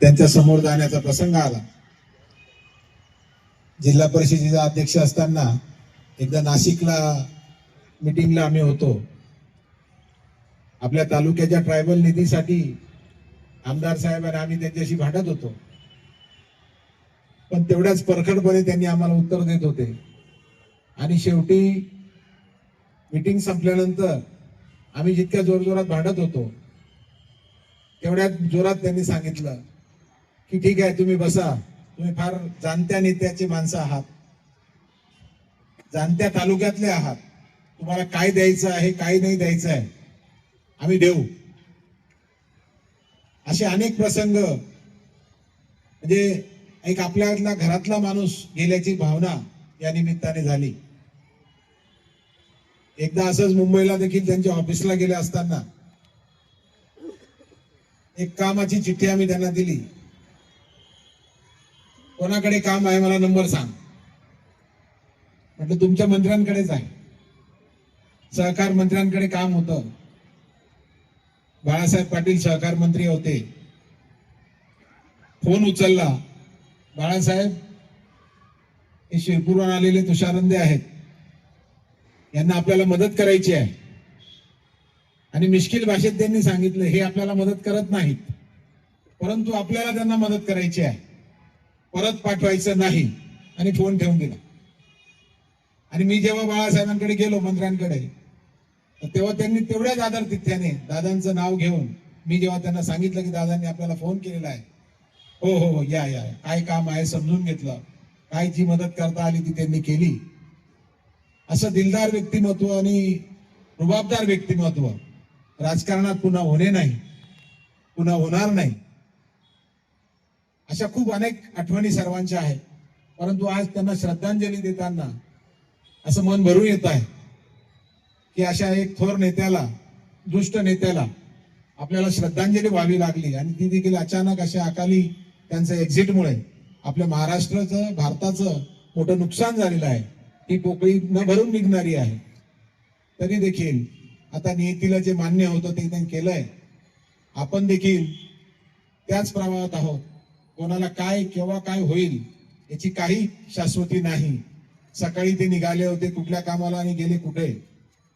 त्यांच्यासमोर जाण्याचा प्रसंग आला. जिल्हा परिषदेचा अध्यक्ष असताना एकदा नाशिकला मिटिंगला आम्ही होतो. आपल्या तालुक्याच्या ट्रायबल निधीसाठी आमदार साहेब आणि आम्ही त्यांच्याशी भांडत होतो. पण तेवढ्याच परखडपणे त्यांनी आम्हाला उत्तर देत होते. आणि शेवटी मीटिंग संपल्यानंतर आम्ही जितक्या जोरजोरात भांडत होतो तेवढ्याच जोरात त्यांनी सांगितलं की ठीक आहे तुम्ही बसा. तुम्ही फार जाणत्या नेत्याचे माणसं आहात. जाणत्या तालुक्यातले आहात. तुम्हाला काय द्यायचं आहे काय नाही द्यायचं आहे आम्ही देऊ. असे अनेक प्रसंग म्हणजे एक आपल्यातला घरातला माणूस गेल्याची भावना या निमित्ताने झाली. एकदा असंच मुंबईला देखील त्यांच्या ऑफिसला गेले असताना एक कामाची चिठ्ठी आम्ही त्यांना दिली. कोणाकडे काम आहे मला नंबर सांग. म्हटलं तुमच्या मंत्र्यांकडेच आहे. सहकार मंत्र्यांकडे काम होतं. बाळासाहेब पाटील सहकार मंत्री होते. फोन उचलला. बाळासाहेब हे शिरपूरवर आलेले तुषारंदे आहेत. यांना आपल्याला मदत करायची आहे. आणि मिश्किल भाषेत त्यांनी सांगितलं हे आपल्याला मदत करत नाहीत. परंतु आपल्याला त्यांना मदत करायची आहे. परत पाठवायचं नाही. आणि फोन ठेवून दिला. आणि मी जेव्हा बाळासाहेबांकडे गेलो मंत्र्यांकडे तर तेव्हा त्यांनी तेवढ्याच आदर तिथ्याने दादांचं नाव घेऊन मी जेव्हा त्यांना सांगितलं की दादांनी आपल्याला फोन केलेला आहे हो हो हो या या. काय काम आहे समजून घेतलं. काय जी मदत करता आली ती त्यांनी केली. असं दिलदार व्यक्तिमत्व आणि रुबाबदार व्यक्तिमत्व राजकारणात पुन्हा होणे नाही. पुन्हा होणार नाही. अशा खूप अनेक आठवणी सर्वांच्या आहेत. परंतु आज त्यांना श्रद्धांजली देताना असं मन भरून येत आहे की अशा एक थोर नेत्याला दुष्ट नेत्याला आपल्याला श्रद्धांजली व्हावी लागली. आणि ती देखील अचानक अशा अकाली त्यांच्या एक्झिटमुळे आपल्या महाराष्ट्राचं भारताचं मोठं नुकसान झालेलं आहे. ही पोकळी न भरून निघणारी आहे. तरी देखील आता नियतीला जे मान्य होतं ते त्यांनी केलंय. आपण देखील त्याच प्रवाहात आहोत. कोणाला काय केव्हा काय होईल याची काही शाश्वती नाही. सकाळी ते निघाले होते कुठल्या कामाला आणि गेले कुठे?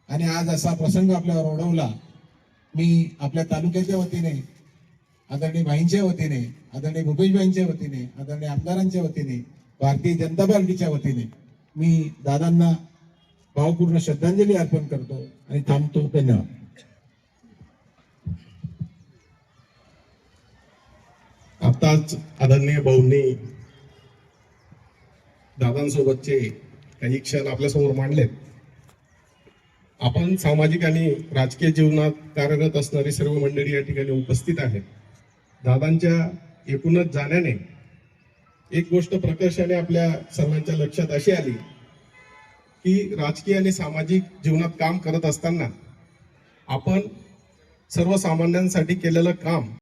आणि आज असा प्रसंग आपल्यावर ओढवला. मी आपल्या तालुक्याच्या वतीने आदरणीय भाईंच्या वतीने आदरणीय भूपेशभाईंच्या वतीने आदरणीय आमदारांच्या वतीने भारतीय जनता पार्टीच्या वतीने मी दादांना भावपूर्ण श्रद्धांजली अर्पण करतो आणि थांबतो. धन्यवाद. आताच आदरणीय भाऊंनी दादांसोबतचे काही क्षण आपल्यासमोर मांडलेत. आपण सामाजिक आणि राजकीय जीवनात कार्यरत असणारी सर्व मंडळी या ठिकाणी उपस्थित आहेत. दादांच्या एकूणच जाण्याने एक गोष्ट प्रकर्षाने आपल्या सर्वांच्या लक्षात अशी आली की राजकीय आणि सामाजिक जीवनात काम करत असताना आपण सर्वसामान्यांसाठी केलेलं काम